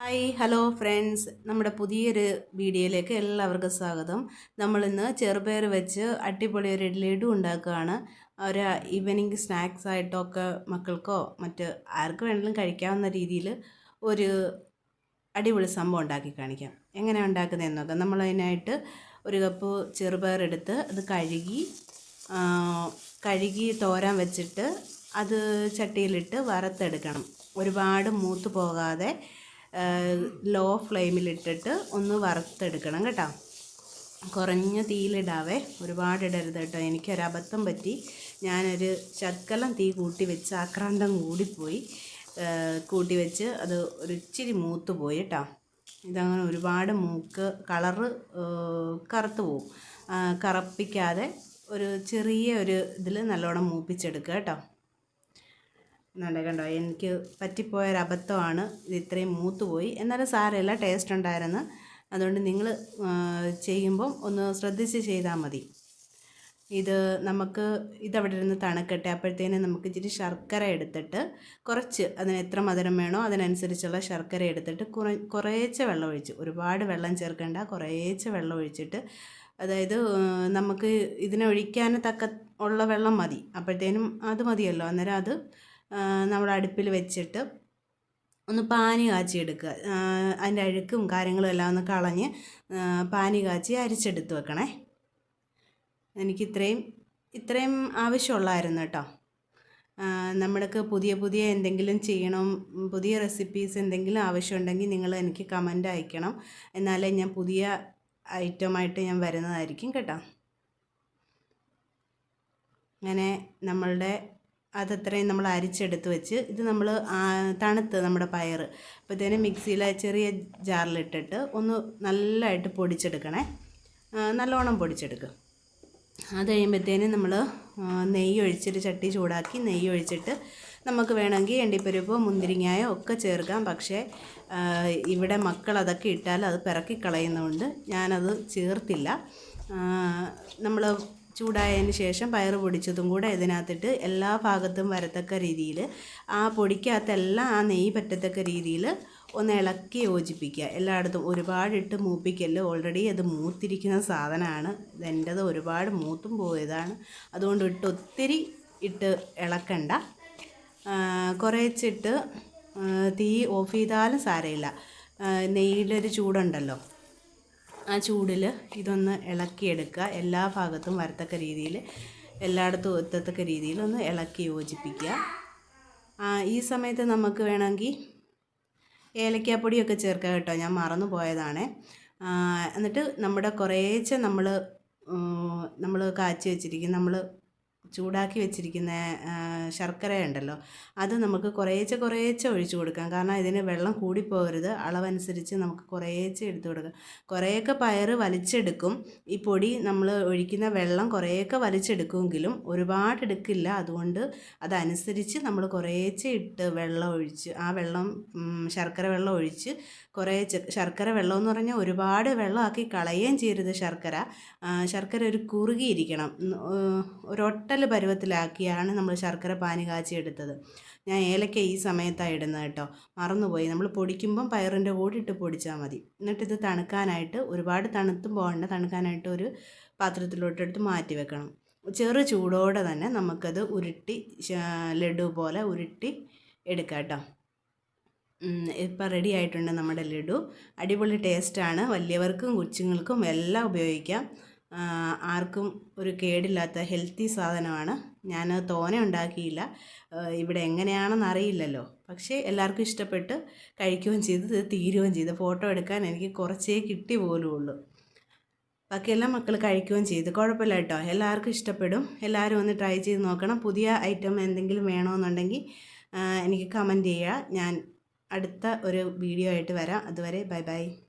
Hi hello friends. നമ്മുടെ പുതിയൊരു വീഡിയോയിലേക്ക് എല്ലാവർക്കും സ്വാഗതം. നമ്മളിന്ന് ചെറുപയർ വെച്ച് അടിപൊളി ഒരു ലഡു ഉണ്ടാക്കുകയാണ്. ഒരു ഈവനിങ് സ്നാക്സ് ആയിട്ടൊക്കെ മക്കൾക്കോ മറ്റ് ആർക്ക് വേണമെങ്കിലും കഴിക്കാവുന്ന രീതിയിൽ ഒരു അടിപൊളി സംഭവം ഉണ്ടാക്കി കാണിക്കാം. എങ്ങനെ ഉണ്ടാക്കുന്നതെന്ന് നോക്കാം. നമ്മളതിനായിട്ട് ഒരു കപ്പ് ചെറുപയർ എടുത്ത് അത് കഴുകി കഴുകി തോരാൻ വെച്ചിട്ട് അത് ചട്ടിയിലിട്ട് വറുത്തെടുക്കണം. ഒരുപാട് മൂത്ത് പോകാതെ ലോ ഫ്ലെയിമിലിട്ടിട്ട് ഒന്ന് വറുത്തെടുക്കണം കേട്ടോ. കുറഞ്ഞ തീയിലിടാവേ. ഒരുപാട് ഇടരുത് കേട്ടോ. എനിക്കൊരബദ്ധം പറ്റി. ഞാനൊരു ശക്കലം തീ കൂട്ടി വെച്ച് ആക്രാന്തം കൂടിപ്പോയി. കൂട്ടി വെച്ച് അത് ഒരു ഇച്ചിരി മൂത്ത് പോയി കേട്ടോ. ഇതങ്ങനെ ഒരുപാട് മൂക്ക് കളറ് കറുത്ത് പോവും. കറപ്പിക്കാതെ ഒരു ചെറിയ ഒരു ഇതിൽ നല്ലോണം മൂപ്പിച്ചെടുക്കുക കേട്ടോ. എന്നുണ്ട് കണ്ടോ? എനിക്ക് പറ്റിപ്പോയൊരു അബദ്ധമാണ്. ഇത് ഇത്രയും മൂത്തുപോയി. എന്നാലും സാരമില്ല ടേസ്റ്റ് ഉണ്ടായിരുന്നു. അതുകൊണ്ട് നിങ്ങൾ ചെയ്യുമ്പം ഒന്ന് ശ്രദ്ധിച്ച് ചെയ്താൽ മതി. ഇത് നമുക്ക് ഇതവിടെ ഇരുന്ന് തണുക്കട്ടെ. അപ്പോഴത്തേനും നമുക്ക് ഇച്ചിരി ശർക്കര എടുത്തിട്ട് കുറച്ച് അതിന് എത്ര മധുരം വേണോ അതിനനുസരിച്ചുള്ള ശർക്കര എടുത്തിട്ട് കുറേ കുറേശ്ശെ വെള്ളം ഒഴിച്ച് ഒരുപാട് വെള്ളം ചേർക്കേണ്ട കുറേശ്ശെ വെള്ളം ഒഴിച്ചിട്ട് അതായത് നമുക്ക് ഇതിനൊഴിക്കാൻ തക്ക ഉള്ള വെള്ളം മതി. അപ്പോഴത്തേനും അത് മതിയല്ലോ. അന്നേരം അത് നമ്മൾ അടുപ്പിൽ വെച്ചിട്ട് ഒന്ന് പാനി കാച്ചിയെടുക്കുക. അതിന്റെ അഴുക്കും കാര്യങ്ങളും എല്ലാം ഒന്ന് കളഞ്ഞ് പാനി കാച്ചി അരിച്ചെടുത്ത് വെക്കണേ. എനിക്ക് ഇത്രയും ഇത്രയും ആവശ്യമുള്ളായിരുന്നു കേട്ടോ. നമ്മൾക്ക് പുതിയ പുതിയ എന്തെങ്കിലും ചെയ്യണം പുതിയ റെസിപ്പീസ് എന്തെങ്കിലും ആവശ്യമുണ്ടെങ്കിൽ നിങ്ങൾ എനിക്ക് കമന്റ് അയക്കണം. എന്നാലേ ഞാൻ പുതിയ ഐറ്റമായിട്ട് ഞാൻ വരുന്നതായിരിക്കും കേട്ടോ. അങ്ങനെ നമ്മളുടെ അതത്രയും നമ്മൾ അരിച്ചെടുത്ത് വെച്ച് ഇത് നമ്മൾ തണുത്ത് നമ്മുടെ പയർ അപ്പോഴത്തേനും മിക്സിയിൽ ചെറിയ ജാറിലിട്ടിട്ട് ഒന്ന് നല്ലതായിട്ട് പൊടിച്ചെടുക്കണേ. നല്ലോണം പൊടിച്ചെടുക്കുക അത് കഴിയുമ്പോഴത്തേനും നമ്മൾ നെയ്യ് ഒഴിച്ചിട്ട് ചട്ടി ചൂടാക്കി നെയ്യ് ഒഴിച്ചിട്ട് നമുക്ക് വേണമെങ്കിൽ എണ്ടിപ്പരിപ്പോ മുന്തിരിങ്ങായോ ഒക്കെ ചേർക്കാം. പക്ഷേ ഇവിടെ മക്കൾ അതൊക്കെ ഇട്ടാൽ അത് പിറക്കി കളയുന്നതുകൊണ്ട് ഞാനത് ചേർത്തില്ല. നമ്മൾ ചൂടായതിന് ശേഷം പയർ പൊടിച്ചതും കൂടെ ഇതിനകത്തിട്ട് എല്ലാ ഭാഗത്തും വരത്തക്ക രീതിയിൽ ആ പൊടിക്കകത്തെല്ലാം ആ നെയ്യ് പറ്റത്തക്ക രീതിയിൽ ഒന്ന് ഇളക്കി യോജിപ്പിക്കുക. എല്ലായിടത്തും ഒരുപാടിട്ട് മൂപ്പിക്കൽ ഓൾറെഡി അത് മൂത്തിരിക്കുന്ന സാധനമാണ്. ഇതെന്റെത് ഒരുപാട് മൂത്തും പോയതാണ്. അതുകൊണ്ട് ഇട്ട് ഒത്തിരി ഇട്ട് ഇളക്കണ്ട. കുറേച്ചിട്ട് തീ ഓഫ് ചെയ്താലും സാരമില്ല. നെയ്യിലൊരു ചൂടുണ്ടല്ലോ. ആ ചൂടിൽ ഇതൊന്ന് ഇളക്കിയെടുക്കുക. എല്ലാ ഭാഗത്തും വരത്തക്ക രീതിയിൽ എല്ലായിടത്തും എത്തത്തക്ക രീതിയിൽ ഒന്ന് ഇളക്കി യോജിപ്പിക്കുക. ഈ സമയത്ത് നമുക്ക് വേണമെങ്കിൽ ഏലക്കാപ്പൊടിയൊക്കെ ചേർക്കുക കേട്ടോ. ഞാൻ മറന്നു പോയതാണ്. എന്നിട്ട് നമ്മുടെ കുറേശ്ശെ നമ്മൾ നമ്മൾ കാച്ചി വെച്ചിരിക്കും നമ്മൾ ചൂടാക്കി വെച്ചിരിക്കുന്ന ശർക്കര ഉണ്ടല്ലോ അത് നമുക്ക് കുറേച്ചെ കുറേച്ചെ ഒഴിച്ചു കൊടുക്കാം. കാരണം ഇതിന് വെള്ളം കൂടിപ്പോകരുത്. അളവനുസരിച്ച് നമുക്ക് കുറേച്ചെ എടുത്തു കൊടുക്കാം. കുറേയൊക്കെ പയർ വലിച്ചെടുക്കും. ഈ പൊടി നമ്മൾ ഒഴിക്കുന്ന വെള്ളം കുറേയൊക്കെ വലിച്ചെടുക്കുമെങ്കിലും ഒരുപാട് എടുക്കില്ല. അതുകൊണ്ട് അതനുസരിച്ച് നമ്മൾ കുറേച്ചെ ഇട്ട് വെള്ളം ഒഴിച്ച് ആ വെള്ളം ശർക്കര വെള്ളം ഒഴിച്ച് കുറേ ശർക്കര വെള്ളം എന്ന് പറഞ്ഞാൽ ഒരുപാട് വെള്ളമാക്കി കളയുകയും ചെയ്യരുത് ശർക്കര. ശർക്കര ഒരു കുറുകിയിരിക്കണം. ഒരൊട്ടൽ പരുവത്തിലാക്കിയാണ് നമ്മൾ ശർക്കര പാനി കാച്ചി എടുത്തത്. ഞാൻ ഏലക്ക ഈ സമയത്താണ് ഇടുന്നത് കേട്ടോ. മറന്നുപോയി. നമ്മൾ പൊടിക്കുമ്പം പയറിന്റെ കൂടെ ഇട്ട് പൊടിച്ചാൽ മതി. എന്നിട്ട് ഇത് തണുക്കാനായിട്ട് ഒരുപാട് തണുത്തും പോകേണ്ട. തണുക്കാനായിട്ട് ഒരു പാത്രത്തിലോട്ടെടുത്ത് മാറ്റി വെക്കണം. ചെറു ചൂടോടെ തന്നെ നമുക്കത് ഉരുട്ടി ലഡു പോലെ ഉരുട്ടി എടുക്കാം കേട്ടോ. ഇപ്പം റെഡി ആയിട്ടുണ്ട് നമ്മുടെ ലഡു. അടിപൊളി ടേസ്റ്റാണ് വലിയവർക്കും കൊച്ചുങ്ങൾക്കും എല്ലാം ഉപയോഗിക്കാം. ആർക്കും ഒരു കേടില്ലാത്ത ഹെൽത്തി സാധനമാണ്. ഞാൻ തോന ഉണ്ടാക്കിയില്ല. ഇവിടെ എങ്ങനെയാണെന്ന് അറിയില്ലല്ലോ. പക്ഷേ എല്ലാവർക്കും ഇഷ്ടപ്പെട്ട് കഴിക്കുകയും ചെയ്ത് തീരുകയും ചെയ്ത്. ഫോട്ടോ എടുക്കാൻ എനിക്ക് കുറച്ചേ കിട്ടി പോലും ഉള്ളൂ. ബാക്കിയെല്ലാം മക്കൾ കഴിക്കുകയും ചെയ്തു. കുഴപ്പമില്ല കേട്ടോ. എല്ലാവർക്കും ഇഷ്ടപ്പെടും. എല്ലാവരും ഒന്ന് ട്രൈ ചെയ്ത് നോക്കണം. പുതിയ ഐറ്റം എന്തെങ്കിലും വേണമെന്നുണ്ടെങ്കിൽ എനിക്ക് കമന്റ് ചെയ്യുക. ഞാൻ അടുത്ത ഒരു വീഡിയോ ആയിട്ട് വരാം. അതുവരെ ബൈ ബൈ.